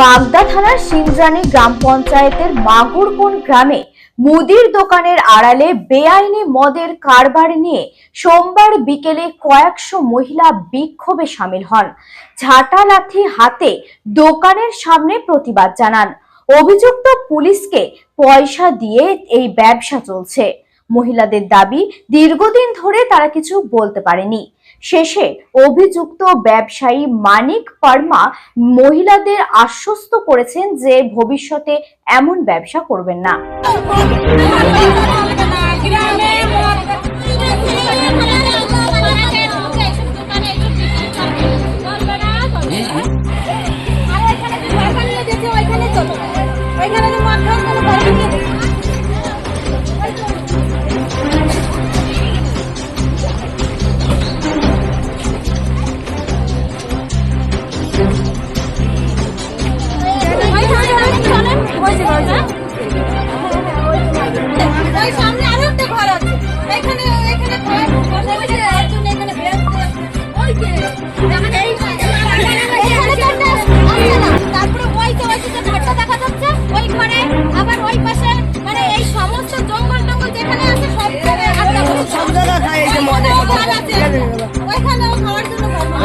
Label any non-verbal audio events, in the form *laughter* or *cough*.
বাগদা থানার সিংরানি গ্রাম পঞ্চায়েতের মাগুরকোন গ্রামে মুদির দোকানের আড়ালে বেআইনি মদের কারবার নিয়ে সোমবার বিকেলে কয়েকশো মহিলা বিক্ষোভে সামিল হন। ঝাঁটা লাঠি হাতে দোকানের সামনে প্রতিবাদ জানান। অভিযুক্ত পুলিশকে পয়সা দিয়ে এই ব্যবসা চলছে। মহিলাদের দাবি, দীর্ঘদিন ধরে তারা কিছু বলতে পারেনি। শেষে অভিযুক্ত ব্যবসায়ী মানিক পার্মা মহিলাদের আশ্বস্ত করেছেন যে ভবিষ্যতে এমন ব্যবসা করবেন না। *laughs*